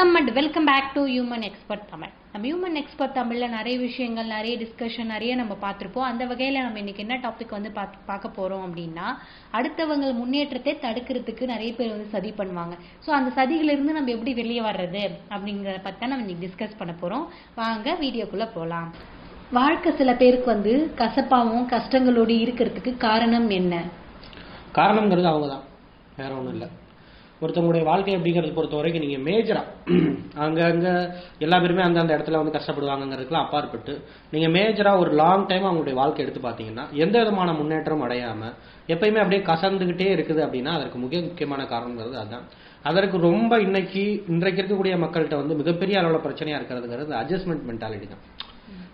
வணக்கம் and welcome back to human expert Tamil நம்ம human expert தமிழில் நிறைய விஷயங்கள் நிறைய டிஸ்கஷன் நிறைய நம்ம பார்த்துருப்போம். அந்த வகையில் நம்ம இன்னைக்கு என்ன டாபிக் வந்து பார்த்து பார்க்க போகிறோம் அப்படின்னா அடுத்தவங்க முன்னேற்றத்தை தடுக்கிறதுக்கு நிறைய பேர் வந்து சதி பண்ணுவாங்க. ஸோ அந்த சதிகளிலிருந்து நம்ம எப்படி வெளியே வர்றது அப்படிங்கிறத பற்றி தான் நம்ம இன்னைக்கு டிஸ்கஸ் பண்ண போகிறோம் வாங்க வீடியோக்குள்ளே போகலாம் வாழ்க்கை சில பேருக்கு வந்து கசப்பாகவும் கஷ்டங்களோடு இருக்கிறதுக்கு காரணம் என்ன? காரணங்கிறது அவங்க தான் வேற ஒன்றும் இல்லை. ஒருத்தவங்களுடைய வாழ்க்கை அப்படிங்கிறது பொறுத்த வரைக்கும் நீங்கள் மேஜராக அங்கங்கே எல்லா பேருமே அந்தந்த இடத்துல வந்து கஷ்டப்படுவாங்கங்கிறதுக்குலாம் அப்பாற்பட்டு நீங்கள் மேஜராக ஒரு லாங் டைம் அவங்களுடைய வாழ்க்கை எடுத்து பார்த்தீங்கன்னா எந்த விதமான முன்னேற்றம் அடையாமல் எப்பயுமே அப்படியே கசந்துக்கிட்டே இருக்குது அப்படின்னா அதற்கு மிக முக்கியமான காரணங்கிறது அதுதான். அதற்கு ரொம்ப இன்னைக்கு இன்றைக்கு இருக்கக்கூடிய மக்கள்கிட்ட வந்து மிகப்பெரிய அளவில் பிரச்சனையாக இருக்கிறதுங்கிறது அட்ஜஸ்ட்மெண்ட் மென்டாலிட்டி தான்.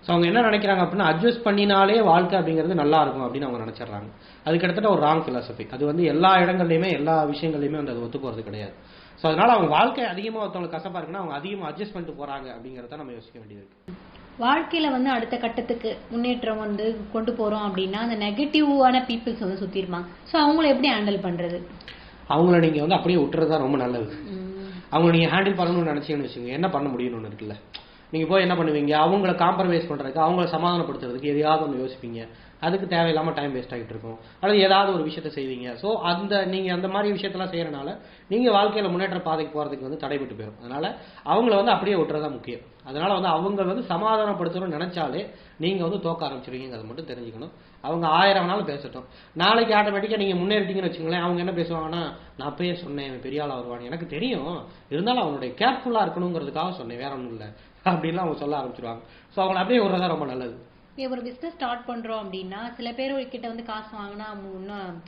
ஸோ அவங்க என்ன நினைக்கிறாங்க அப்படின்னா அட்ஜஸ்ட் பண்ணினாலே வாழ்க்கை அப்படிங்கிறது நல்லா இருக்கும் அப்படின்னு அவங்க நினைச்சிடுறாங்க. அது கிட்டத்தட்ட ஒரு ராங் philosophy. அது வந்து எல்லா இடங்கள்லையுமே எல்லா விஷயங்கள்லையுமே வந்து அது ஒத்து போகிறது கிடையாது. ஸோ அதனால அவங்க வாழ்க்கை அதிகமாக ஒருத்தவங்களுக்கு கசப்பா இருக்குன்னா அவங்க அதிகமாக அட்ஜஸ்ட் பண்ணிட்டு போறாங்க அப்படிங்கிறத நம்ம யோசிக்க வேண்டியது இருக்கு. வாழ்க்கையில வந்து அடுத்த கட்டத்துக்கு முன்னேற்றம் வந்து கொண்டு போறோம் அப்படின்னா அந்த நெகட்டிவான பீப்புள்ஸ் வந்து சுத்தி இருப்பாங்க ஸோ அவங்கள எப்படி ஹேண்டில் பண்றது? அவங்கள நீங்க வந்து அப்படியே விட்டுறது தான் ரொம்ப நல்லது. அவங்கள நீங்க ஹேண்டில் பண்ணணும்னு நினைச்சீங்கன்னு வச்சுக்கோங்க. என்ன பண்ண முடியும்னு ஒன்று இருக்குல்ல? நீங்கள் போய் என்ன பண்ணுவீங்க? அவங்கள காம்ப்ரமைஸ் பண்ணுறதுக்கு அவங்கள சமாதானப்படுத்துறதுக்கு எதையாவது ஒன்று யோசிப்பீங்க. அதுக்கு தேவையில்லாமல் டைம் வேஸ்ட் ஆகிட்டு இருக்கும். அல்லது ஏதாவது ஒரு விஷயத்த செய்வீங்க. ஸோ அந்த நீங்கள் அந்த மாதிரி விஷயத்தெல்லாம் செய்கிறனால நீங்கள் வாழ்க்கையில் முன்னேற்ற பாதைக்கு போகிறதுக்கு வந்து தடைபட்டு போயிடும் அதனால அவங்கள வந்து அப்படியே விட்டுறதா முக்கியம். அதனால் வந்து அவங்க வந்து சமாதானப்படுத்தணும்னு நினச்சாலே நீங்கள் வந்து தோக்க ஆரம்பிச்சிருவீங்கிறத மட்டும் தெரிஞ்சுக்கணும். அவங்க ஆயிரம் நாள் பேசட்டும். நாளைக்கு ஆட்டோமேட்டிக்காக நீங்கள் முன்னேறிட்டீங்கன்னு வச்சுங்களேன் அவங்க என்ன பேசுவாங்கன்னா நான் அப்பயே சொன்னேன் இவன் பெரிய ஆளா வருவான் எனக்கு தெரியும். இருந்தாலும் அவனுடைய கேர்ஃபுல்லாக இருக்கணுங்கிறதுக்காக சொன்னேன் வேற ஒன்றும் இல்லை. அப்படின்லாம் அவங்க சொல்ல ஆரம்பிச்சிருவாங்க. ஸோ அவங்கள அப்படியே விடுறதா ரொம்ப நல்லது. ஒரு பிஸ்னஸ் ஸ்டார்ட் பண்றோம் அப்படின்னா சில பேர் கிட்ட வந்து காசு வாங்கினா இன்னும்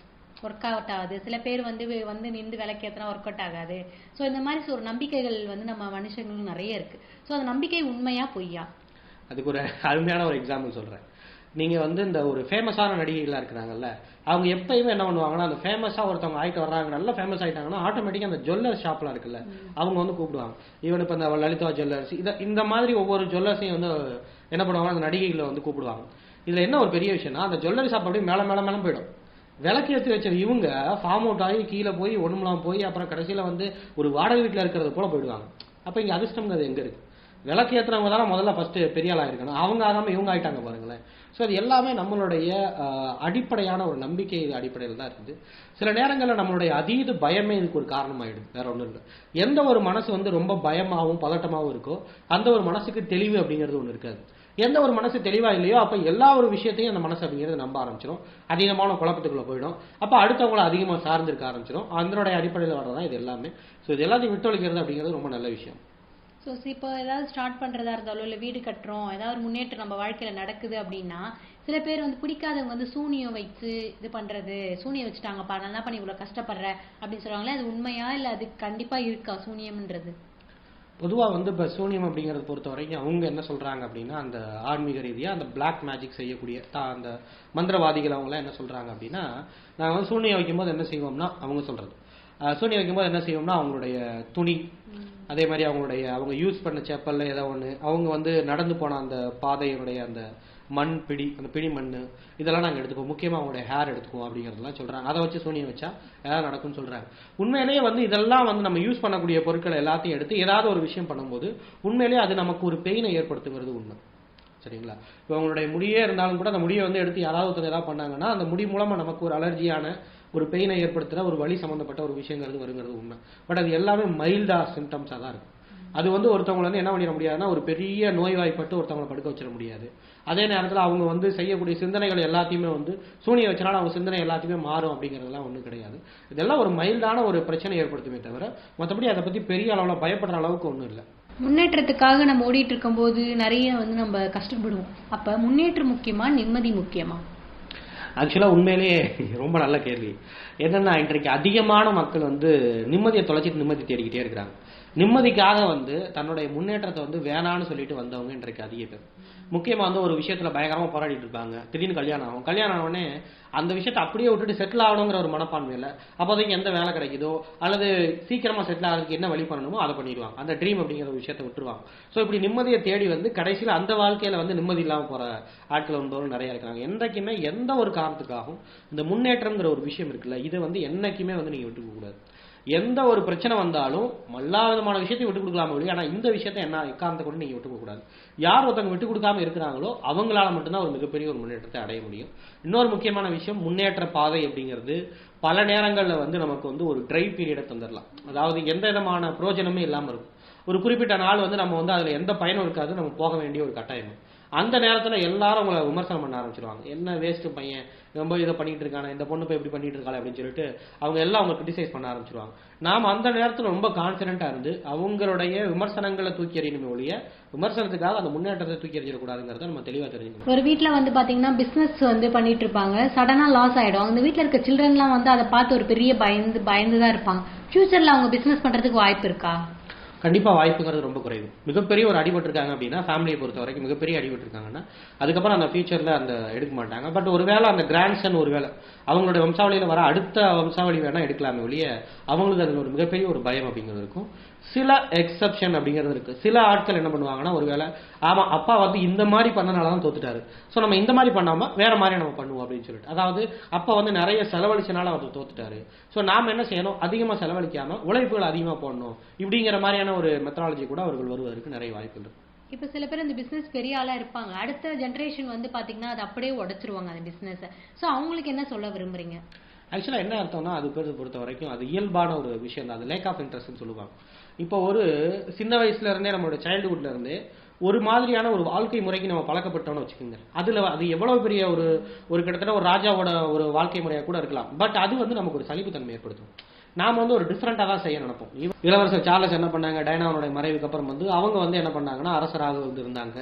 ஒர்க் அவுட் ஆகாது. சில பேர் வந்து வந்து நின்று விலைக்கேற்றினா ஒர்க் அவுட் ஆகாது. ஸோ இந்த மாதிரி ஒரு நம்பிக்கைகள் வந்து நம்ம மனுஷங்களுக்கு நிறைய இருக்கு. ஸோ அந்த நம்பிக்கை உண்மையா பொய்யா? அதுக்கு ஒரு அருமையான ஒரு எக்ஸாம்பிள் சொல்றேன். நீங்க வந்து இந்த ஒரு ஃபேமஸான நடிகைகளா இருக்கிறாங்கல்ல அவங்க எப்பயுமே என்ன பண்ணுவாங்கன்னா அந்த ஃபேமஸா ஒருத்தவங்க ஆயிட்டு வர்றாங்க நல்லா ஃபேமஸ் ஆயிட்டாங்கன்னா ஆட்டோமேட்டிக்கா அந்த ஜுவல்லர் ஷாப்லாம் இருக்குல்ல அவங்க வந்து கூப்பிடுவாங்க. ஈவன் இப்ப இந்த லலிதா ஜுவல்லர்ஸ் இத இந்த மாதிரி ஒவ்வொரு ஜுவல்லர்ஸையும் வந்து என்ன பண்ணுவாங்க அந்த நடிகைகளை வந்து கூப்பிடுவாங்க. இதுல என்ன ஒரு பெரிய விஷயம்னா அந்த ஜுவல்லரி ஷாப் அப்படியே மேல மேல மேல போயிடும். விளக்கு ஏற்றி வச்ச இவங்க ஃபார்ம் அவுட் ஆகி கீழே போய் ஒண்ணுமெல்லாம் போய் அப்புறம் கடைசியில வந்து ஒரு வாடகை வீட்டுல இருக்கிறது போல போயிடுவாங்க. அப்ப இங்க அதிர்ஷ்டம்ங்கிறது எங்க இருக்கு? விளக்கு ஏத்துறவங்க தானே முதல்ல ஃபர்ஸ்ட் பெரிய ஆளா இருக்கணும் அவங்க ஆகாம இவங்க ஆயிட்டாங்க பாருங்களேன். ஸோ அது எல்லாமே நம்மளுடைய அடிப்படையான ஒரு நம்பிக்கை அடிப்படையில் தான் இருக்குது. சில நேரங்களில் நம்மளுடைய அதீத பயமே இதுக்கு ஒரு காரணமாயிடுது. வேற ஒன்றும் இல்லை. எந்த ஒரு மனசு வந்து ரொம்ப பயமாகவும் பதட்டமாகவும் இருக்கோ அந்த ஒரு மனசுக்கு தெளிவு அப்படிங்கிறது ஒன்று இருக்காது. எந்த ஒரு மனசு தெளிவாக இல்லையோ அப்போ எல்லா ஒரு விஷயத்தையும் அந்த மனசு அப்படிங்கிறது நம்ப ஆரம்பிச்சிடும் அதிகமான குழப்பத்துக்குள்ளே போயிடும். அப்போ அடுத்தவங்கள அதிகமாக சார்ந்திருக்க ஆரம்பிச்சிடும் அதனுடைய அடிப்படையில் வர்றதா இது எல்லாமே. ஸோ இது எல்லாத்தையும் விட்டொழிக்கிறது அப்படிங்கிறது ரொம்ப நல்ல விஷயம். ஸோ இப்போ ஏதாவது ஸ்டார்ட் பண்றதா இருந்தாலும் இல்லை வீடு கட்டுறோம் ஏதாவது ஒரு முன்னேற்றம் நம்ம வாழ்க்கையில நடக்குது அப்படின்னா சில பேர் வந்து பிடிக்காதவங்க வந்து சூனியம் வச்சு இது பண்றது சூனியம் வச்சுட்டாங்கப்பா நல்லா பண்ணி இவ்வளவு கஷ்டப்படுற அப்படின்னு சொல்லுவாங்களே அது உண்மையா இல்ல அது கண்டிப்பா இருக்கா சூனியம்ன்றது? பொதுவா வந்து இப்போ சூனியம் அப்படிங்கறத பொறுத்த வரைக்கும் அவங்க என்ன சொல்றாங்க அப்படின்னா அந்த ஆன்மீக ரீதியா அந்த பிளாக் மேஜிக் செய்யக்கூடிய தா- அந்த மந்திரவாதிகள் அவங்களாம் என்ன சொல்றாங்க அப்படின்னா நாங்க வந்து சூனியம் வைக்கும்போது என்ன செய்வோம்னா அவங்க சொல்றது. அஹ் சூனியம் வைக்கும்போது என்ன செய்வோம்னா அவங்களுடைய துணி அதே மாதிரி அவங்களுடைய அவங்க யூஸ் பண்ண செப்பல்ல ஏதோ ஒன்று அவங்க வந்து நடந்து போன அந்த பாதையினுடைய அந்த மண் பிடி அந்த பிடி மண் இதெல்லாம் நாங்கள் எடுத்துக்குவோம். முக்கியமாக அவங்களுடைய ஹேர் எடுத்துக்குவோம் அப்படிங்கிறதெல்லாம் சொல்கிறாங்க அதை வச்சு சூனியம் வச்சா ஏதாவது நடக்கும்னு சொல்கிறாங்க உண்மையிலேயே வந்து இதெல்லாம் வந்து நம்ம யூஸ் பண்ணக்கூடிய பொருட்கள் எல்லாத்தையும் எடுத்து ஏதாவது ஒரு விஷயம் பண்ணும்போது உண்மையிலேயே அது நமக்கு ஒரு பெயினை ஏற்படுத்துங்கிறது உண்மை. சரிங்களா? இப்போ அவங்களுடைய முடியே இருந்தாலும் கூட அந்த முடியை வந்து எடுத்து யாராவது ஒருத்தர் ஏதாவது பண்ணாங்கன்னா அந்த முடி மூலமாக நமக்கு ஒரு அலர்ஜியான ஒரு பெயினை ஏற்படுத்துற ஒரு வழி சம்பந்தப்பட்ட ஒரு விஷயங்கிறது வருங்கிறது உண்மை. பட் அது எல்லாமே மைல்டா சிம்டம்ஸாக தான் இருக்கும். அது வந்து ஒருத்தவங்களை வந்து என்ன பண்ணிட முடியாதுன்னா ஒரு பெரிய நோய்வாய்ப்பட்டு ஒருத்தவங்களை படுக்க வச்சிட முடியாது. அதே நேரத்தில் அவங்க வந்து செய்யக்கூடிய சிந்தனைகள் எல்லாத்தையுமே வந்து சூனிய வச்சனால அவங்க சிந்தனை எல்லாத்தையுமே மாறும் அப்படிங்கிறதுலாம் ஒன்றும் கிடையாது. இதெல்லாம் ஒரு மைல்டான ஒரு பிரச்சனை ஏற்படுத்துமே தவிர மற்றபடி அதை பத்தி பெரிய அளவில் பயப்படுற அளவுக்கு ஒன்றும் இல்லை. முன்னேற்றத்துக்காக நம்ம ஓடிட்டு இருக்கும்போது நிறைய வந்து நம்ம கஷ்டப்படுவோம். அப்ப முன்னேற்றம் முக்கியமா நிம்மதி முக்கியமா? ஆக்சுவலாக உண்மையிலேயே ரொம்ப நல்ல கேள்வி. என்னென்னா இன்றைக்கு அதிகமான மக்கள் வந்து நிம்மதியை தொலைச்சிட்டு நிம்மதி தேடிக்கிட்டே இருக்கிறாங்க. நிம்மதிக்காக வந்து தன்னுடைய முன்னேற்றத்தை வந்து வேணான்னு சொல்லிட்டு வந்தவங்க இன்றைக்கு அதிக பேர். முக்கியமாக வந்து ஒரு விஷயத்தில் பயங்கரமாக போராடிட்டு இருப்பாங்க. திடீர்னு கல்யாணம் ஆகும். கல்யாணம் ஆனவொடனே அந்த விஷயத்தை அப்படியே விட்டுட்டு செட்டில் ஆகணுங்கிற ஒரு மனப்பான்மையில அப்போதைக்கு எந்த வேலை கிடைக்குதோ அல்லது சீக்கிரமாக செட்டில் ஆகிறதுக்கு என்ன வழி பண்ணணுமோ அதை பண்ணிடுவாங்க. அந்த ட்ரீம் அப்படிங்கிற ஒரு விஷயத்தை விட்டுருவாங்க. ஸோ இப்படி நிம்மதியை தேடி வந்து கடைசியில் அந்த வாழ்க்கையில் வந்து நிம்மதி இல்லாமல் போகிற ஆட்கள் வந்தவர்கள் நிறையா இருக்கிறாங்க. என்றைக்குமே எந்த ஒரு காரணத்துக்காகவும் இந்த முன்னேற்றம்ங்கிற ஒரு விஷயம் இருக்குல்ல இதை வந்து என்னைக்குமே வந்து நீங்க விட்டுக்க கூடாது. எந்த ஒரு பிரச்சனை வந்தாலும் எல்லா விதமான விஷயத்தையும் விட்டு கொடுக்கலாம் ஒழிய ஆனா இந்த விஷயத்தை என்ன எக்காரணத்தை கூட நீங்க விட்டு கொடுக்கக்கூடாது யார் ஒருத்தவங்க விட்டு கொடுக்காம இருக்கிறாங்களோ அவங்களால மட்டும்தான் ஒரு மிகப்பெரிய ஒரு முன்னேற்றத்தை அடைய முடியும். இன்னொரு முக்கியமான விஷயம் முன்னேற்ற பாதை அப்படிங்கிறது பல நேரங்களில் வந்து நமக்கு வந்து ஒரு ட்ரை பீரியடை தந்துடலாம் அதாவது எந்த விதமான பிரயோஜனமே இல்லாமல் இருக்கும். ஒரு குறிப்பிட்ட நாள் வந்து நம்ம வந்து அதுல எந்த பயனும் இருக்காது நம்ம போக வேண்டிய ஒரு கட்டாயம். அந்த நேரத்தில் எல்லாரும் உங்களை விமர்சனம் பண்ண ஆரம்பிச்சிருவாங்க. என்ன வேஸ்ட்டு பையன்? ரொம்ப இதை பண்ணிட்டு இருக்கானே இந்த பொண்ணு போய் எப்படி பண்ணிட்டு இருக்காளே அப்படின்னு சொல்லிட்டு அவங்க எல்லாம் அவங்க கிரிட்டிசைஸ் பண்ண ஆரம்பிச்சிருவாங்க. நாம் அந்த நேரத்தில் ரொம்ப கான்பிடண்டா இருந்து அவங்களுடைய விமர்சனங்களை தூக்கி எறியணுமே ஒழிய விமர்சனத்துக்காக அந்த முன்னேற்றத்தை தூக்கி எறிஞ்சிடக்கூடாதுங்கிறத நம்ம தெளிவாக தெரிஞ்சுக்கணும். ஒரு வீட்டில் வந்து பார்த்தீங்கன்னா பிஸ்னஸ் வந்து பண்ணிட்டு இருப்பாங்க. சடனாக லாஸ் ஆகிடும் அந்த வீட்டில் இருக்க சில்ட்ரன்லாம் வந்து அதை பார்த்து ஒரு பெரிய பயந்து பயந்து தான் இருப்பாங்க ஃபியூச்சரில் அவங்க பிஸ்னஸ் பண்ணுறதுக்கு வாய்ப்பு இருக்கா? கண்டிப்பா வாய்ப்புங்கிறது ரொம்ப குறைவு. மிகப்பெரிய ஒரு அடிபட்டிருக்காங்க அப்படின்னா ஃபேமிலியை பொறுத்த வரைக்கும் மிகப்பெரிய அடிபட்டிருக்காங்கன்னா அதுக்கப்புறம் அந்த ஃபியூச்சரில் அந்த எடுக்க மாட்டாங்க. பட் ஒருவேளை அந்த கிராண்ட்சன் ஒருவேளை அவங்களுடைய வம்சாவளியில் வர அடுத்த வம்சாவளி வேணால் எடுக்கலாமே ஒழிய அவங்களுக்கு அதில் ஒரு மிகப்பெரிய ஒரு பயம் அப்படிங்கிறது இருக்கும். சில எக்ஸப்ஷன் அப்படிங்கிறது இருக்கு. சில ஆட்கள் என்ன பண்ணுவாங்கன்னா ஒருவேளை ஆமாம் அப்பா வந்து இந்த மாதிரி பண்ணனால தான் தோத்துட்டாரு. ஸோ நம்ம இந்த மாதிரி பண்ணாம வேற மாதிரி நம்ம பண்ணுவோம் அப்படின்னு சொல்லிட்டு. அதாவது அப்பா வந்து நிறைய செலவழிச்சனால அவர் தோத்துட்டாரு. ஸோ நாம என்ன செய்யணும்? அதிகமாக செலவழிக்காம உழைப்புகள் அதிகமாக போடணும். இப்படிங்கிற மாதிரியான ஒரு மெத்தனாலஜி கூட அவர்கள் வருவதற்கு நிறைய வாய்ப்புகள் இருக்கு. இப்ப சில பேர் அந்த பிசினஸ் பெரிய ஆளா இருப்பாங்க. அடுத்த ஜென்ரேஷன் வந்து பாத்தீங்கன்னா அது அப்படியே உடைச்சிருவாங்க அந்த பிசினஸ் சோ அவங்களுக்கு என்ன சொல்ல விரும்புறீங்க? ஆக்சுவலா என்ன அர்த்தம்னா அது பேர் பொறுத்த வரைக்கும் அது இயல்பான ஒரு விஷயம் தான். அது லேக் ஆஃப் இன்ட்ரெஸ்ட்னு சொல்லுவாங்க. இப்போ ஒரு சின்ன வயசுல இருந்தே நம்மளோட சைல்டுஹுட்ல இருந்து ஒரு மாதிரியான ஒரு வாழ்க்கை முறைக்கு நம்ம பழக்கப்பட்டோம்னு வச்சுக்கோங்க. அதுல அது எவ்வளவு பெரிய ஒரு ஒரு கிட்டத்தட்ட ஒரு ராஜாவோட ஒரு வாழ்க்கை முறையா கூட இருக்கலாம். பட் அது வந்து நமக்கு ஒரு சலிப்புத்தன்மை ஏற்படுத்தும். நாம வந்து ஒரு டிஃப்ரெண்டா தான் செய்ய நினைப்போம். இளவரசர் சார்லஸ் என்ன பண்ணாங்க? டைனாவனுடைய மறைவுக்கு அப்புறம் வந்து அவங்க வந்து என்ன பண்ணாங்கன்னா அரசராக வந்து இருந்தாங்க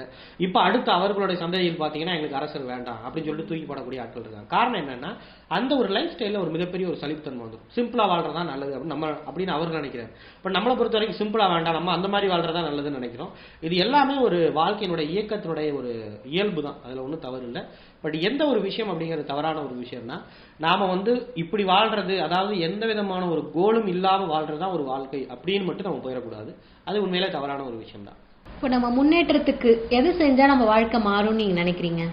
இப்ப அடுத்து அவர்களுடைய சந்ததியில் பாத்தீங்கன்னா எங்களுக்கு அரசர் வேண்டாம் அப்படின்னு சொல்லிட்டு தூக்கி போடக்கூடிய ஆட்கள் இருக்காங்க. காரணம் என்னன்னா அந்த ஒரு லைஃப் ஸ்டைலில் ஒரு மிகப்பெரிய ஒரு சலிப்புத்தன்மை வந்துடும். சிம்பிளாக வாழ்றது தான் நல்லது அப்படின்னு நம்ம அப்படின்னு அவர் நினைக்கிறார். இப்போ நம்மளை பொறுத்த வரைக்கும் சிம்பிளாக வேண்டாம் நம்ம அந்த மாதிரி வாழ்றதா நல்லதுன்னு நினைக்கிறோம். இது எல்லாமே ஒரு வாழ்க்கையினுடைய இயக்கத்தினுடைய ஒரு இயல்பு தான் அதில் ஒன்றும் தவறு இல்லை. பட் எந்த ஒரு விஷயம் அப்படிங்கிறது தவறான ஒரு விஷயம்னா நாம் வந்து இப்படி வாழ்றது அதாவது எந்த விதமான ஒரு கோலும் இல்லாமல் வாழ்றது தான் ஒரு வாழ்க்கை அப்படின்னு மட்டும் நம்ம போயிடக்கூடாது. அது உண்மையிலே தவறான ஒரு விஷயம் தான் இப்போ நம்ம முன்னேற்றத்துக்கு எது செஞ்சால் நம்ம வாழ்க்கை மாறும்னு நீங்கள் நினைக்கிறீங்க?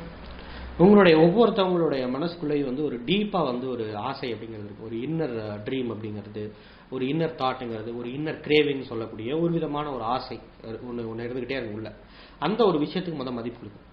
உங்களுடைய ஒவ்வொருத்தவங்களுடைய மனசுக்குள்ளேயும் வந்து ஒரு டீப்பாக வந்து ஒரு ஆசை அப்படிங்கிறது இருக்கு. ஒரு இன்னர் ட்ரீம் uh, அப்படிங்கிறது ஒரு இன்னர் தாட்டுங்கிறது ஒரு இன்னர் கிரேவிங் சொல்லக்கூடிய ஒரு விதமான ஒரு ஆசை ஒன்று ஒன்று இருந்துக்கிட்டே இருக்கு உள்ள. அந்த ஒரு விஷயத்துக்கு மொதல் மதிப்பு கொடுக்கும்.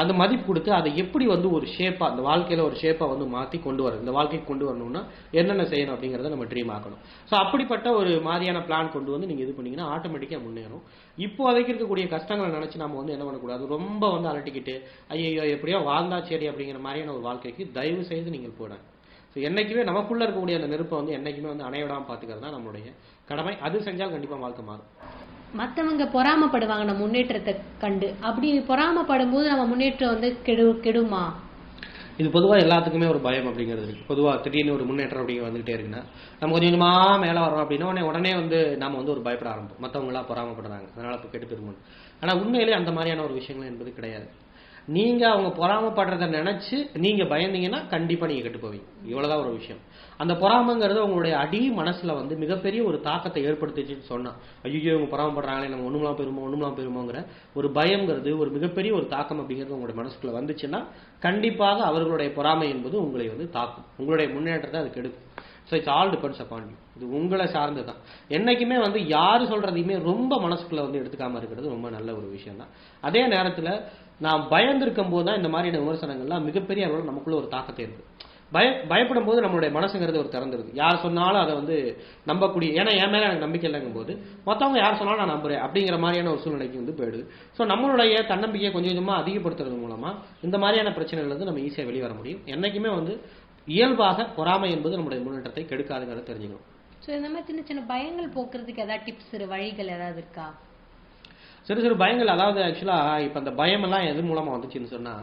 அந்த மதிப்பு கொடுத்து அதை எப்படி வந்து ஒரு ஷேப்பா அந்த வாழ்க்கையில ஒரு ஷேப்பா வந்து மாத்தி கொண்டு வரணும் இந்த வாழ்க்கைக்கு கொண்டு வரணும்னா என்னென்ன செய்யணும் அப்படிங்கறத நம்ம ட்ரீம் ஆக்கணும். ஸோ அப்படிப்பட்ட ஒரு மாதிரியான பிளான் கொண்டு வந்து நீங்க இது பண்ணீங்கன்னா ஆட்டோமேட்டிக்கா முன்னேறும் இப்போ அதுக்கு இருக்கக்கூடிய கஷ்டங்களை நினைச்சு நம்ம வந்து என்ன பண்ணக்கூடாது? ரொம்ப வந்து அலட்டிக்கிட்டு ஐயோ எப்படியோ வாழ்ந்தா சரி அப்படிங்கிற மாதிரியான ஒரு வாழ்க்கைக்கு தயவு செய்து நீங்கள் போடாங்க ஸோ என்னைக்குமே நமக்குள்ள இருக்கக்கூடிய அந்த நெருப்பை வந்து என்னைக்குமே வந்து அணைவிடாம பாத்துக்கிறது தான் நம்மளுடைய கடமை. அது செஞ்சால் கண்டிப்பா வாழ்க்கை மாறும். மற்றவங்க பொறாமப்படுவாங்க நம்ம முன்னேற்றத்தை கண்டு. அப்படி பொறாமப்படும் போது நம்ம முன்னேற்றம் வந்து கெடு கெடுமா? இது பொதுவாக எல்லாத்துக்குமே ஒரு பயம் அப்படிங்கிறது இருக்குது பொதுவாக திடீர்னு ஒரு முன்னேற்றம் அப்படிங்க வந்துகிட்டே இருக்குன்னா நம்ம கொஞ்சம் கொஞ்சமாக மேலே வரோம் அப்படின்னா உடனே உடனே வந்து நம்ம வந்து ஒரு பயப்பட ஆரம்பிப்போம். மற்றவங்களாம் பொறாமப்படுறாங்க. அதனால் இப்போ கெட்டு திரும்பணும் ஆனால் உண்மையிலேயே அந்த மாதிரியான ஒரு விஷயங்கள் என்பது கிடையாது. நீங்க அவங்க பொறாமப்படுறத நினைச்சு நீங்க பயந்தீங்கன்னா கண்டிப்பா நீங்க கெட்டு போவீங்க. இவ்வளவுதான் ஒரு விஷயம். அந்த பொறாமைங்கிறது உங்களுடைய அடி மனசுல வந்து மிகப்பெரிய ஒரு தாக்கத்தை ஏற்படுத்திச்சுன்னு சொன்னா ஐயோ இவங்க பொறாமப்படுறாங்களே நம்ம ஒண்ணுமெல்லாம் பெருமோ ஒண்ணுமெல்லாம் பெருமோங்கிற ஒரு பயம்ங்கிறது ஒரு மிகப்பெரிய ஒரு தாக்கம் அப்படிங்கிறது உங்களுடைய மனசுக்குள்ள வந்துச்சுன்னா கண்டிப்பாக அவர்களுடைய பொறாமை என்பது உங்களை வந்து தாக்கும். உங்களுடைய முன்னேற்றத்தை அது கெடுக்கும். So it's all depends upon you இது உங்களை சார்ந்து தான் என்றைக்குமே வந்து யார் சொல்கிறதையுமே ரொம்ப மனசுக்குள்ளே வந்து எடுத்துக்காமல் இருக்கிறது ரொம்ப நல்ல ஒரு விஷயம் தான் அதே நேரத்தில் நான் பயந்திருக்கும் போது தான் இந்த மாதிரியான விமர்சனங்கள்லாம் மிகப்பெரிய அளவில் நமக்குள்ள ஒரு தாக்கத்தை இருக்குது பய பயப்படும் போது நம்மளுடைய மனசுங்கிறது ஒரு திறந்துருது யார் சொன்னாலும் அதை வந்து நம்பக்கூடிய ஏன்னா என் மேலே எனக்கு நம்பிக்கை இல்லைங்கும் போது மற்றவங்க யார் சொன்னாலும் நான் நம்புறேன் அப்படிங்கிற மாதிரியான ஒரு சூழ்நிலைக்கு வந்து போயிடுது. ஸோ நம்மளுடைய தன்னம்பிக்கையை கொஞ்சம் கொஞ்சமாக அதிகப்படுத்துறது மூலமாக இந்த மாதிரியான பிரச்சனைகள் வந்து நம்ம ஈஸியாக வெளியே வர முடியும். என்றைக்குமே வந்து இயல்பாக பொறாமை என்பது நம்முடைய முன்னேற்றத்தை கெடுக்காதுங்கிறத தெரிஞ்சுக்கணும். சோ இந்த மாதிரி சின்ன சின்ன பயங்கள் போக்குறதுக்கு ஏதாவது டிப்ஸ் வழிகள் ஏதாவது இருக்கா? சிறு சிறு பயங்கள் அதாவது ஆக்சுவலா இப்ப அந்த பயம் எல்லாம் எது மூலமா வந்துச்சுன்னு சொன்னா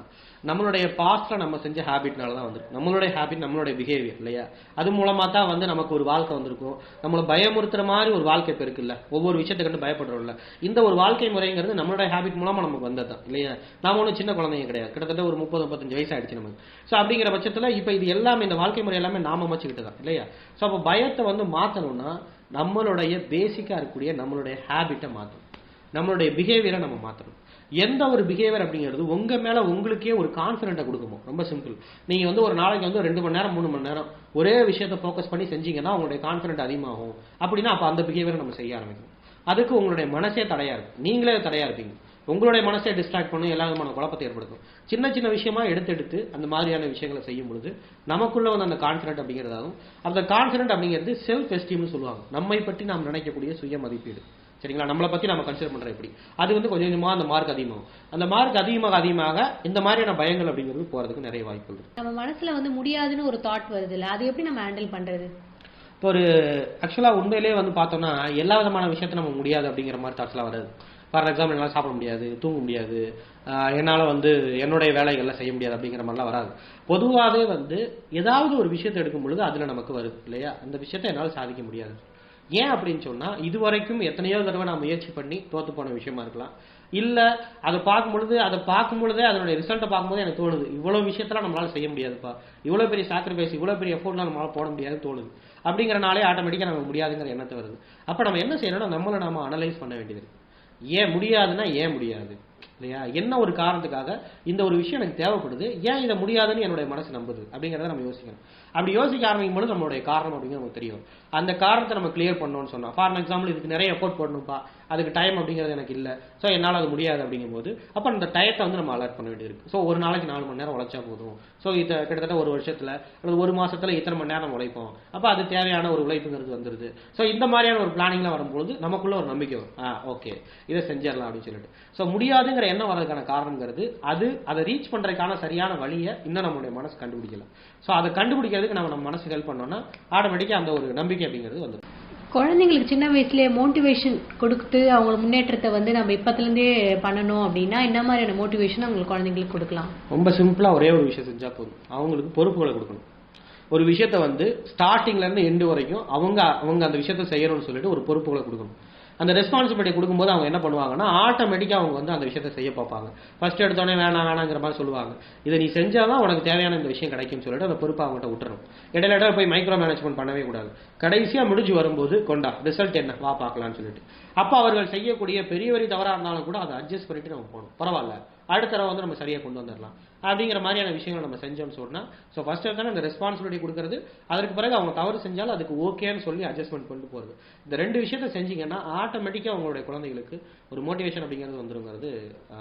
நம்மளுடைய பாஸ்ட்ல நம்ம செஞ்ச ஹேபிட்னால தான் வந்திருக்கும். நம்மளுடைய ஹேபிட் நம்மளுடைய பிஹேவியர் இல்லையா? அது மூலமா தான் வந்து நமக்கு ஒரு வாழ்க்கை வந்திருக்கும். நம்மளை பயமுறுத்துற மாதிரி ஒரு வாழ்க்கை இப்போ இருக்குல்ல? ஒவ்வொரு விஷயத்தை கண்டு பயப்படுறோம்ல. இந்த ஒரு வாழ்க்கை முறைங்கிறது நம்மளுடைய ஹேபிட் மூலமா நமக்கு வந்தது தான் இல்லையா? நாம ஒன்றும் சின்ன குழந்தைங்க கிடையாது. கிட்டத்தட்ட ஒரு முப்பது முப்பத்தஞ்சு வயசு ஆயிடுச்சு நமக்கு. ஸோ அப்படிங்கிற பட்சத்துல இப்ப இது எல்லாமே இந்த வாழ்க்கை முறை எல்லாமே நாம அமைச்சுக்கிட்டு தான் இல்லையா? ஸோ அப்போ பயத்தை வந்து மாத்தணும்னா நம்மளுடைய பேசிக்கா இருக்கக்கூடிய நம்மளுடைய ஹேபிட்டை மாத்தணும். நம்மளுடைய பிஹேவியரை நம்ம மாத்தணும். எந்த ஒரு பிஹேவியர் அப்படிங்கிறது உங்க மேல உங்களுக்கே ஒரு கான்ஃபிடென்ட்டை கொடுக்குமோ? ரொம்ப சிம்பிள் நீங்க வந்து ஒரு நாளைக்கு வந்து ரெண்டு மணி நேரம் மூணு மணி நேரம் ஒரே விஷயத்தை ஃபோக்கஸ் பண்ணி செஞ்சீங்கன்னா உங்களுடைய கான்ஃபிடென்ட் அதிகமாகும். அப்படின்னா அப்ப அந்த பிஹேவியரை நம்ம செய்ய ஆரம்பிக்கணும். அதுக்கு உங்களுடைய மனசே தடையா இருக்கும். நீங்களே தடையா இருப்பீங்க. உங்களுடைய மனசை டிஸ்ட்ராக்ட் பண்ணி எல்லா விதமான குழப்பத்தை ஏற்படுத்தும். சின்ன சின்ன விஷயமா எடுத்து எடுத்து அந்த மாதிரியான விஷயங்களை செய்யும் பொழுது நமக்குள்ள வந்து அந்த கான்ஃபிடென்ட் அப்படிங்கிறதாகும். அந்த கான்ஃபிடென்ட் அப்படிங்கிறது செல்ஃப் எஸ்டீம்னு சொல்லுவாங்க. நம்மை பற்றி நாம் நினைக்கக்கூடிய சுய மதிப்பீடு சரிங்களா? நம்மளை பத்தி நம்ம கன்சிடர் பண்றோம் எப்படி அது வந்து கொஞ்சம் கொஞ்சமா அந்த மார்க் அதிகமாகும். அந்த மார்க் அதிகமாக அதிகமாக இந்த மாதிரியான பயங்கள் அப்படிங்கிறது போறதுக்கு நிறைய வாய்ப்புகள் இருக்கு. நம்ம மனசுல வந்து முடியாதுன்னு ஒரு தாட் வருது இல்ல? அது எப்படி நம்ம ஹேண்டில் பண்றது? இப்போ ஒரு ஆக்சுவலா உண்மையிலேயே வந்து பார்த்தோம்னா எல்லா விதமான விஷயத்த நம்ம முடியாது அப்படிங்கிற மாதிரி தாட்ஸ்லாம் வராது. ஃபார் எக்ஸாம்பிள் என்னால் சாப்பிட முடியாது தூங்க முடியாது என்னால வந்து என்னுடைய வேலைகள்லாம் செய்ய முடியாது அப்படிங்கிற மாதிரிலாம் வராது. பொதுவாகவே வந்து ஏதாவது ஒரு விஷயத்தை எடுக்கும் பொழுது அதுல நமக்கு வருது இல்லையா? அந்த விஷயத்தை என்னால் சாதிக்க முடியாது. ஏன் அப்படின்னு சொன்னா இது வரைக்கும் எத்தனையோ தடவை நான் முயற்சி பண்ணி தோத்து போன விஷயமா இருக்கலாம். இல்ல அதை பார்க்கும் பொழுது அதை பார்க்கும் பொழுதே அதனுடைய ரிசல்ட்டை பார்க்கும்போது எனக்கு தோணுது இவ்வளவு விஷயத்தெல்லாம் நம்மளால செய்ய முடியாதுப்பா. இவ்வளவு பெரிய சாக்ரிஃபைஸ் இவ்வளவு பெரிய எஃபோர்ட்லாம் நம்மளால போட முடியாதுன்னு தோணுது. அப்படிங்கிறனாலே ஆட்டோமேட்டிக்கா நமக்கு முடியாதுங்கிற எண்ணத்தை வருது. அப்ப நம்ம என்ன செய்யணும்னா நம்மளை நாம அனலைஸ் பண்ண வேண்டியது ஏன் முடியாதுன்னா ஏன் முடியாது? இல்லையா? என்ன ஒரு காரணத்துக்காக இந்த ஒரு விஷயம் எனக்கு தேவைப்படுது? ஏன் இதை முடியாதுன்னு என்னுடைய மனசு நம்புது? அப்படிங்கிறத நம்ம யோசிக்கணும். அப்படி யோசிக்க ஆரம்பிக்கும் போது நம்மளுடைய காரணம் அப்படிங்கிறது நமக்கு தெரியும். அந்த காரணத்தை நம்ம கிளியர் பண்ணணும்னு சொன்னால் ஃபார் எக்ஸாம்பிள் இதுக்கு நிறைய எஃபோர்ட் போடணும்ப்பா. அதுக்கு டைம் அப்படிங்கிறது எனக்கு இல்லை. ஸோ என்னால் அது முடியாது அப்படிங்கும்போது அப்போ அந்த டயத்தை வந்து நம்ம அலர்ட் பண்ண வேண்டியிருக்கு ஸோ ஒரு நாளைக்கு நாலு மணி நேரம் உழைச்சா போதும். ஸோ இதை கிட்டத்தட்ட ஒரு வருஷத்தில் அல்லது ஒரு மாதத்தில் இத்தனை மணி நேரம் உழைப்போம். அப்போ அது தேவையான ஒரு உழைப்புங்கிறது வந்துருது. ஸோ இந்த மாதிரியான ஒரு பிளானிங்லாம் வரும்போது நமக்குள்ள ஒரு நம்பிக்கை வரும். ஆ ஓகே இதை செஞ்சிடலாம் அப்படின்னு சொல்லிட்டு. ஸோ முடியாதுங்கிற எண்ணம் வர்றதுக்கான காரணங்கிறது அது அதை ரீச் பண்றதுக்கான சரியான வழியை இன்னும் நம்மளுடைய மனசு கண்டுபிடிக்கல. ஸோ அதை கண்டுபிடிக்கிறதுக்கு நம்ம நம்ம மனசு ஹெல்ப் பண்ணோம்னா ஆட்டோமேட்டிக்கா அந்த ஒரு நம்பிக்கை அப்படிங்கிறது வந்துடும் குழந்தைங்களுக்கு சின்ன வயசுலயே மோட்டிவேஷன் கொடுத்து அவங்க முன்னேற்றத்தை வந்து நம்ம இப்பத்துல இருந்தே பண்ணணும் அப்படின்னா என்ன மாதிரியான மோட்டிவேஷன் அவங்களுக்கு குழந்தைங்களுக்கு கொடுக்கலாம்? ரொம்ப சிம்பிளா ஒரே ஒரு விஷயம் செஞ்சா போதும். அவங்களுக்கு பொறுப்புகளை கொடுக்கணும். ஒரு விஷயத்த வந்து ஸ்டார்டிங்ல இருந்து எண்டு வரைக்கும் அவங்க அவங்க அந்த விஷயத்த செய்யணும்னு சொல்லிட்டு ஒரு பொறுப்புகளை கொடுக்கணும். அந்த ரெஸ்பான்சிபிலிட்டி கொடுக்கும்போது அவங்க என்ன பண்ணுவாங்கன்னா ஆட்டோமேட்டிக்காக அவங்க வந்து அந்த விஷயத்த செய்ய பார்ப்பாங்க. ஃபர்ஸ்ட் எடுத்தோடனே வேணாம் வேணாங்கிற மாதிரி சொல்லுவாங்க. இதை நீ செஞ்சாதான் உனக்கு தேவையான இந்த விஷயம் கிடைக்கும்னு சொல்லிட்டு அந்த பொறுப்பை அவங்ககிட்ட விட்டுறணும். இடையில இடையில போய் மைக்ரோ மேனேஜ்மெண்ட் பண்ணவே கூடாது. கடைசியாக முடிஞ்சு வரும்போது கொண்டா ரிசல்ட் என்ன? வா பார்க்கலாம்னு சொல்லிட்டு. அப்போ அவர்கள் செய்யக்கூடிய பெரிய பெரிய இருந்தாலும் கூட அதை அட்ஜஸ்ட் பண்ணிட்டு நம்ம போகணும். பரவாயில்ல. அடுத்த தடவை வந்து நம்ம சரியாக கொண்டு வந்துடலாம் அப்படிங்கிற மாதிரியான விஷயங்களை நம்ம செஞ்சோம்னு சொன்னால் ஸோ ஃபர்ஸ்ட் எடுத்தாலும் அந்த ரெஸ்பான்சிபிலிட்டி கொடுக்குறது. அதற்கு பிறகு அவங்க தவறு செஞ்சாலும் அதுக்கு ஓகேன்னு சொல்லி அட்ஜஸ்ட்மெண்ட் கொண்டு போகிறது இந்த ரெண்டு விஷயத்த செஞ்சீங்கன்னா ஆட்டோமேட்டிக்காக உங்களுடைய குழந்தைகளுக்கு ஒரு மோட்டிவேஷன் அப்படிங்கிறது வந்துருங்கிறது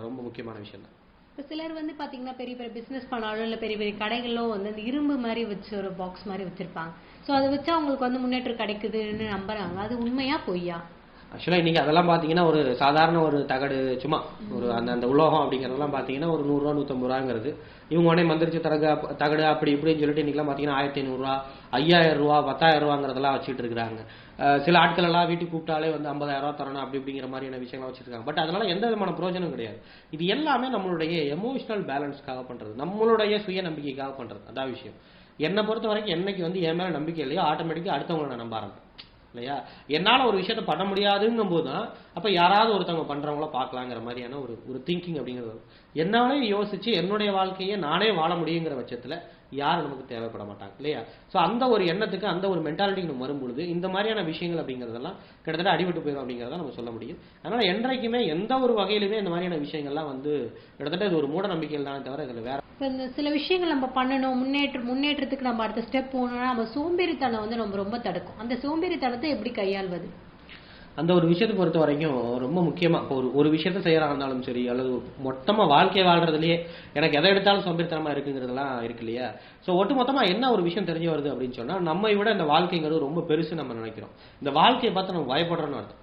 ரொம்ப முக்கியமான விஷயம் தான் இப்போ சிலர் வந்து பார்த்தீங்கன்னா பெரிய பெரிய பிஸ்னஸ் பண்ணாலும் இல்லை பெரிய பெரிய கடைகளோ வந்து அந்த இரும்பு மாதிரி வச்சு ஒரு பாக்ஸ் மாதிரி வச்சிருப்பாங்க. ஸோ அதை வச்சு அவங்களுக்கு வந்து முன்னேற்றம் கிடைக்குதுன்னு நம்புறாங்க. அது உண்மையா பொய்யா? ஆக்சுவலாக நீங்கள் அதெல்லாம் பார்த்தீங்கன்னா ஒரு சாதாரண ஒரு தகடு சும்மா ஒரு அந்த அந்த உலோகம் அப்படிங்கிறதெல்லாம் பார்த்தீங்கன்னா ஒரு நூறுரூவா நூற்றம்பது ரூபாங்கிறது இவங்க உடனே மந்திரிச்சு தரகு தகடு அப்படி இப்படின்னு சொல்லிட்டு இன்னைக்கெல்லாம் பார்த்தீங்கன்னா ஆயிரத்தி ஐநூறுரூவா ஐயாயிரம் ரூபா பத்தாயிரம் ரூபாங்கிறதெல்லாம் வச்சுட்டு இருக்கிறாங்க சில ஆட்கள் எல்லாம் வீட்டுக்கு கூப்பிட்டாலே வந்து ஐம்பதாயிரம் ரூபா தரணும் அப்படி அப்படிங்கிற மாதிரியான விஷயங்களை வச்சிருக்காங்க. பட் அதனால எந்த விதமான பிரயோஜனம் கிடையாது. இது எல்லாமே நம்மளுடைய எமோஷனல் பேலன்ஸ்க்காக பண்ணுறது நம்மளுடைய சுய நம்பிக்கைக்காக பண்ணுறது அதான் விஷயம். என்னை பொறுத்த வரைக்கும் என்னைக்கு வந்து என் மேலே நம்பிக்கை இல்லையோ ஆட்டோமேட்டிக்காக அடுத்தவங்களை நான் நம்ப ஆரம்பிப்பேன். இல்லையா என்னால ஒரு விஷயத்த பண்ண முடியாதுங்கும் போது தான் அப்ப யாராவது ஒருத்தவங்க பண்றவங்கள பார்க்கலாங்கிற மாதிரியான ஒரு ஒரு திங்கிங் அப்படிங்கிறது வரும். என்னாலே யோசிச்சு என்னுடைய வாழ்க்கையை நானே வாழ முடியுங்கிற பட்சத்துல யாரும் நமக்கு தேவைப்பட மாட்டாங்க இல்லையா? ஸோ அந்த ஒரு எண்ணத்துக்கு அந்த ஒரு மென்டாலிட்டிக்கு நம்ம வரும்பொழுது இந்த மாதிரியான விஷயங்கள் அப்படிங்கிறதெல்லாம் கிட்டத்தட்ட அடிபட்டு போயிடும் அப்படிங்கறத நம்ம சொல்ல முடியும். அதனால என்றைக்குமே எந்த ஒரு வகையிலுமே இந்த மாதிரியான விஷயங்கள்லாம் வந்து கிட்டத்தட்ட இது ஒரு மூட நம்பிக்கைகள் தானே தவிர இதில் வேற இப்போ இந்த சில விஷயங்கள் நம்ம பண்ணணும் முன்னேற்ற முன்னேற்றத்துக்கு நம்ம அடுத்த ஸ்டெப் போகணும்னா நம்ம சோம்பேறித்தனம் வந்து நம்ம ரொம்ப தடுக்கும். அந்த சோம்பேறித்தனத்தை எப்படி கையாள்வது? அந்த ஒரு விஷயத்தை பொறுத்த வரைக்கும் ரொம்ப முக்கியமா. இப்போ ஒரு ஒரு விஷயத்த செய்யறா இருந்தாலும் சரி அல்லது மொத்தமாக மொத்தமா வாழ்க்கை வாழ்றதுலயே எனக்கு எதை எடுத்தாலும் சோம்பேறித்தனமா இருக்குங்கிறதுலாம் இருக்கு இல்லையா? ஸோ ஒட்டு மொத்தமா என்ன ஒரு விஷயம் தெரிஞ்சு வருது அப்படின்னு சொன்னா நம்மை விட இந்த வாழ்க்கைங்கிறது ரொம்ப பெருசு நம்ம நினைக்கிறோம். இந்த வாழ்க்கையை பார்த்து நம்ம பயப்படுறோம்னு அர்த்தம்.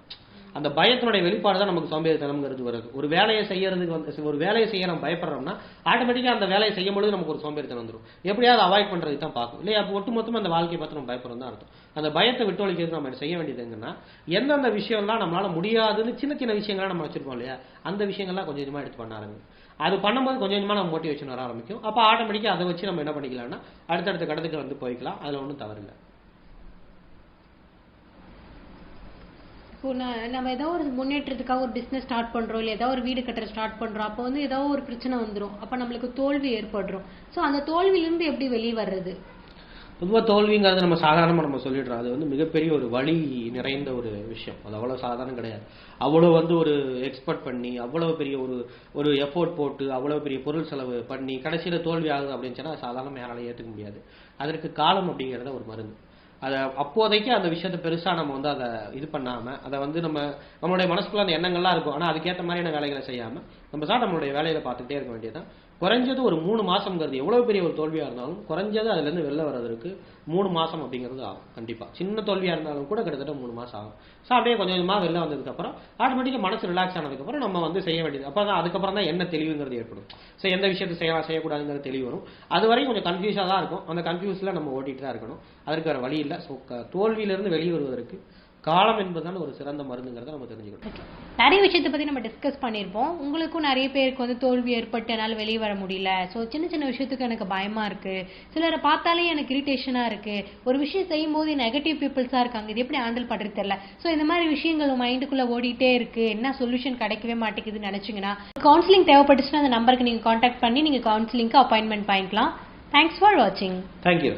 அந்த பயத்தினுடைய வெளிப்பாடு தான் நமக்கு சோம்பேறித்தனம்ங்கிறது வருது ஒரு வேலையை செய்யறதுக்கு வந்து ஒரு வேலையை செய்ய நம்ம பயப்படுறோம்னா ஆட்டோமேட்டிக்காக அந்த வேலையை செய்யும் பொழுது நமக்கு ஒரு சோம்பேறித்தனம் வந்துடும் எப்படியாவது அவாய்ட் பண்ணுறது தான் பார்க்கும். இல்லையா அப்போ ஒட்டுமொத்தமாக அந்த வாழ்க்கையை பார்த்து நம்ம பயப்படுறோம் தான் அர்த்தம். அந்த பயத்தை விட்டு ஒழிக்கிறது நம்ம செய்ய வேண்டியது எங்கன்னா எந்தெந்த விஷயம்லாம் நம்மளால முடியாதுன்னு சின்ன சின்ன விஷயங்கள்லாம் நம்ம வச்சிருப்போம் இல்லையா அந்த விஷயங்கள்லாம் கொஞ்சம் கொஞ்சமாக எடுத்து பண்ண ஆரம்பிக்கும். அது பண்ணும்போது கொஞ்சம் கொஞ்சமாக நம்ம மோட்டிவேஷன் வர ஆரம்பிக்கும். அப்போ ஆட்டோமேட்டிக்காக அதை வச்சு நம்ம என்ன பண்ணிக்கலாம்னா அடுத்தடுத்த கடத்துக்கு வந்து போய்க்கலாம். அதில் ஒன்றும் தவறில்லை. இப்போ நான் நம்ம ஏதோ ஒரு முன்னேற்றத்துக்காக ஒரு பிஸ்னஸ் ஸ்டார்ட் பண்ணுறோம் இல்லை ஏதோ ஒரு வீடு கட்டுற ஸ்டார்ட் பண்ணுறோம் அப்போ வந்து ஏதோ ஒரு பிரச்சனை வந்துடும் அப்போ நம்மளுக்கு தோல்வி ஏற்படுறோம் ஸோ அந்த தோல்வியிலிருந்து எப்படி வெளியே வர்றது? பொதுவாக தோல்விங்கிறது நம்ம சாதாரணமாக நம்ம சொல்லிடுறோம். அது வந்து மிகப்பெரிய ஒரு வழி நிறைந்த ஒரு விஷயம். அது அவ்வளோ சாதாரணம் கிடையாது. அவ்வளோ வந்து ஒரு எக்ஸ்பர்ட் பண்ணி அவ்வளோ பெரிய ஒரு ஒரு எஃபோர்ட் போட்டு அவ்வளோ பெரிய பொருள் செலவு பண்ணி கடைசியில் தோல்வி ஆகுது அப்படின்னு சொன்னால் சாதாரணமாக யாராலையும் ஏற்றுக்க முடியாது. அதற்கு காலம் அப்படிங்கிறத ஒரு மருந்து. அதை அப்போதைக்கு அந்த விஷயத்தை பெருசா நம்ம வந்து அதை இது பண்ணாம அதை வந்து நம்ம நம்மளுடைய மனசுக்குள்ள அந்த எண்ணங்கள்லாம் இருக்கும். ஆனா அதுக்கேற்ற மாதிரியான வேலைகளை செய்யாம நம்ம சார் நம்மளுடைய வேலையில பார்த்துட்டே இருக்க வேண்டியதுதான். குறைஞ்சது ஒரு மூணு மாசம்ங்கிறது எவ்வளவு பெரிய ஒரு தோல்வியா இருந்தாலும் குறைஞ்சது அதுல இருந்து வெளில வர்றதுக்கு மூணு மாசம் அப்படிங்கிறது ஆகும் கண்டிப்பா. சின்ன தோல்வியா இருந்தாலும் கூட கிட்டத்தட்ட மூணு மாசம் ஆகும். ஸோ அப்படியே கொஞ்சம் கொஞ்சமா வெளில வந்ததுக்கு அப்புறம் ஆட்டோமேட்டிக்கா மனசு ரிலாக்ஸ் ஆனதுக்கு அப்புறம் நம்ம வந்து செய்ய வேண்டியது. அப்போ தான் அதுக்கப்புறம் தான் என்ன தெளிவுங்கிறது ஏற்படும். ஸோ எந்த விஷயத்தை செய்யலாம் செய்யக்கூடாதுங்கிற தெளிவு வரும். அது வரைக்கும் கொஞ்சம் கன்ஃபியூஸாக தான் இருக்கும். அந்த கன்ஃபியூஸ்ல நம்ம ஓட்டிட்டு தான் இருக்கணும். அதற்கு வேற வழி இல்லை. ஸோ தோல்வியிலிருந்து வெளியே வருவதற்கு காலம் என்பதுதான் ஒரு சிறந்த மருந்துங்கிறத நம்ம தெரிஞ்சுக்கணும். நிறைய விஷயத்தை பத்தி நம்ம டிஸ்கஸ் பண்ணியிருப்போம். உங்களுக்கும் நிறைய பேருக்கு வந்து தோல்வி ஏற்பட்டு என்னால் வெளியே வர முடியல. ஸோ சின்ன சின்ன விஷயத்துக்கு எனக்கு பயமா இருக்கு. சிலரை பார்த்தாலே எனக்கு இரிட்டேஷனா இருக்கு. ஒரு விஷயம் செய்யும் போது நெகட்டிவ் பீப்புள்ஸா இருக்காங்க. இது எப்படி ஹேண்டில் பண்றது தெரியல. ஸோ இந்த மாதிரி விஷயங்கள் மைண்டுக்குள்ள ஓடிட்டே இருக்கு. என்ன சொல்யூஷன் கிடைக்கவே மாட்டேங்குதுன்னு நினைச்சீங்கன்னா கவுன்சிலிங் தேவைப்பட்டுச்சுன்னா அந்த நம்பருக்கு நீங்க காண்டாக்ட் பண்ணி நீங்க கவுன்சிலிங்க்கு அப்பாயின்மெண்ட் வாங்கிக்கலாம் தேங்க்ஸ் ஃபார் வாட்சிங் தேங்க்யூ